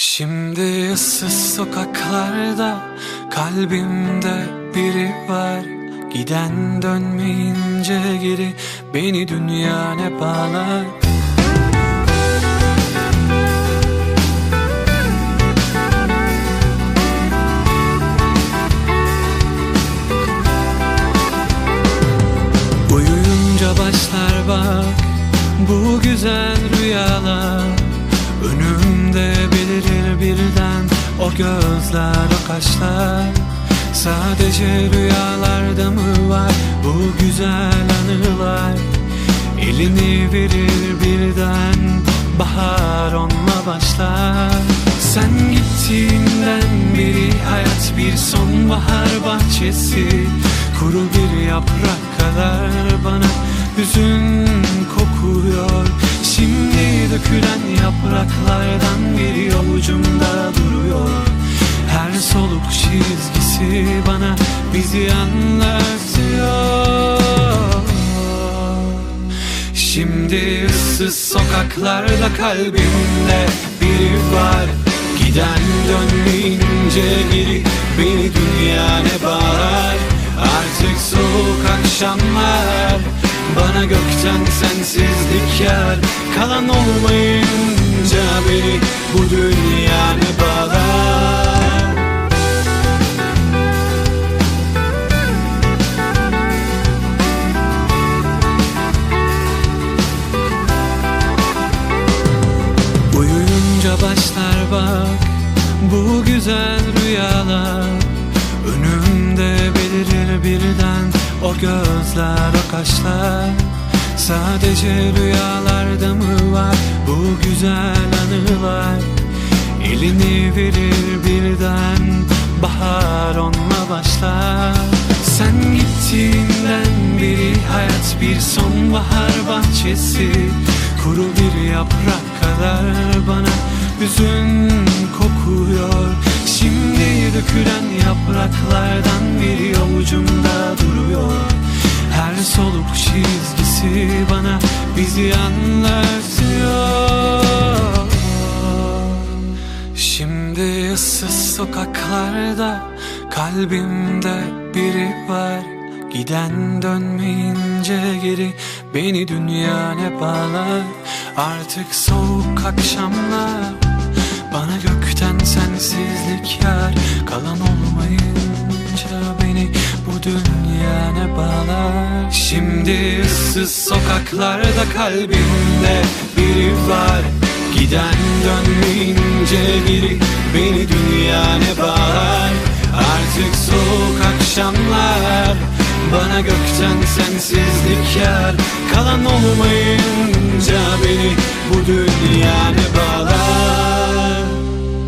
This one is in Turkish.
Şimdi ıssız sokaklarda kalbimde biri var. Giden dönmeyince geri beni dünya ne bağlar Uyuyunca başlar bak bu güzel rüyalar Önümde belirir birden o gözler o kaşlar. Sadece rüyalarda mı var bu güzel anılar? Elini verir birden bahar onunla başlar. Sen gittiğinden beri hayat bir sonbahar bahçesi. Kuru bir yaprak kadar bana hüzün kokuyor dökülen yapraklardan biri avucumda duruyor. Her soluk çizgisi bana bizi anlatıyor. Şimdi ıssız sokaklarda kalbimde biri var. Giden dönmeyince geri beni dünya ne bağlar? Artık soğuk akşamlar. Bana gökten sensizlik yar Kalan olmayınca beni bu dünya ne bağlar? Uyuyunca başlar bak bu güzel rüyalar. Önümde belirir birden o gözler o kaşlar Sadece rüyalarda mı var? Bu güzel anılar Elini verir birden bahar onunla başlar. Sen gittiğinden beri hayat bir sonbahar bahçesi. Kuru bir yaprak kadar bana hüzün kokuyor. Şimdi dökülen yapraklardan biri avucumda duruyor. Her soluk çizgisi bana bizi anlatıyor. Şimdi ıssız sokaklarda kalbimde biri var. Giden dönmeyince geri beni dünya ne bağlar? Artık soğuk akşamlar bana gökten sensizlik yar. Kalan olmayınca beni bu dünya ne bağlar? Şimdi ıssız sokaklarda kalbimde biri var. Giden dönmeyince geri beni dünya ne bağlar? Artık soğuk akşamlar bana gökten sensizlik yar. Kalan olmayınca